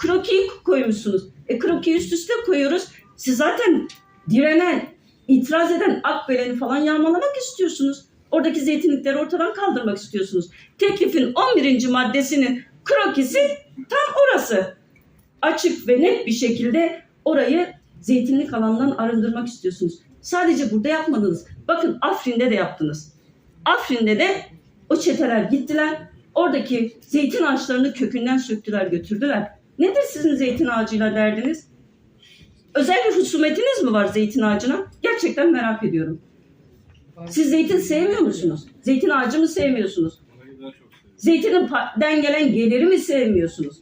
krokiyi koymuşsunuz. E krokiyi üst üste koyuyoruz. Siz zaten direnen, itiraz eden Akbelen'i falan yağmalamak istiyorsunuz. Oradaki zeytinlikleri ortadan kaldırmak istiyorsunuz. Teklifin 11. maddesinin krokisi tam orası. Açık ve net bir şekilde orayı zeytinlik alandan arındırmak istiyorsunuz. Sadece burada yapmadınız. Bakın Afrin'de de yaptınız. Afrin'de de o çeteler gittiler. Oradaki zeytin ağaçlarını kökünden söktüler götürdüler. Nedir sizin zeytin ağacıyla derdiniz? Özel bir husumetiniz mi var zeytin ağacına? Gerçekten merak ediyorum. Siz zeytin sevmiyor musunuz? Zeytin ağacı mı sevmiyorsunuz? Zeytinin gelen geliri mi sevmiyorsunuz?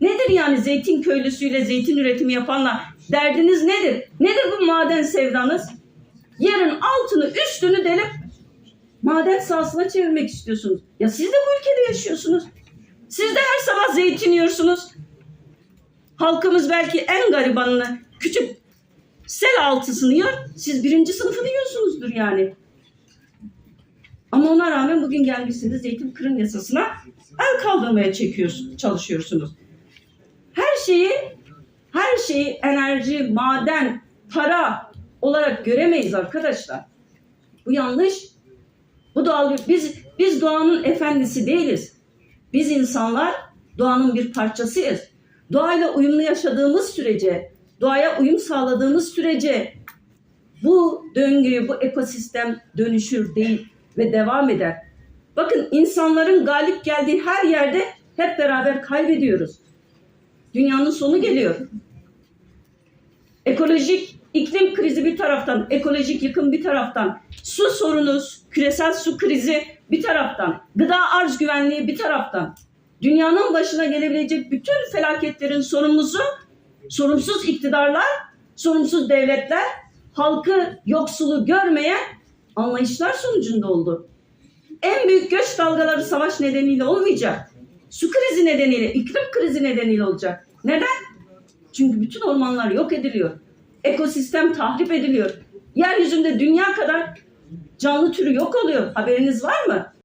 Nedir yani zeytin köylüsüyle zeytin üretimi yapanla derdiniz nedir? Nedir bu maden sevdanız? Yerin altını üstünü delip maden sahasına çevirmek istiyorsunuz. Ya siz de bu ülkede yaşıyorsunuz. Siz de her sabah zeytin yiyorsunuz. Halkımız belki en garibanını küçük sel altısını yiyor. Siz birinci sınıfını yiyorsunuzdur yani. Ama ona rağmen bugün gelmişsiniz zeytin kırım yasasına el kaldırmaya çekiyorsunuz, çalışıyorsunuz. Her şeyi, her şeyi enerji, maden, para olarak göremeyiz arkadaşlar. Bu yanlış. Bu doğal. Biz biz doğanın efendisi değiliz. Biz insanlar doğanın bir parçasıyız. Doğayla uyumlu yaşadığımız sürece, doğaya uyum sağladığımız sürece bu döngü, bu ekosistem dönüşür değil ve devam eder. Bakın insanların galip geldiği her yerde hep beraber kaybediyoruz. Dünyanın sonu geliyor. Ekolojik iklim krizi bir taraftan, ekolojik yıkım bir taraftan, su sorunu, küresel su krizi bir taraftan, gıda arz güvenliği bir taraftan. Dünyanın başına gelebilecek bütün felaketlerin sorumlusu sorumsuz iktidarlar, sorumsuz devletler, halkı yoksulu görmeyen anlayışlar sonucunda oldu. En büyük göç dalgaları savaş nedeniyle olmayacak. Su krizi nedeniyle, iklim krizi nedeniyle olacak. Neden? Çünkü bütün ormanlar yok ediliyor. Ekosistem tahrip ediliyor. Yeryüzünde dünya kadar canlı türü yok oluyor. Haberiniz var mı?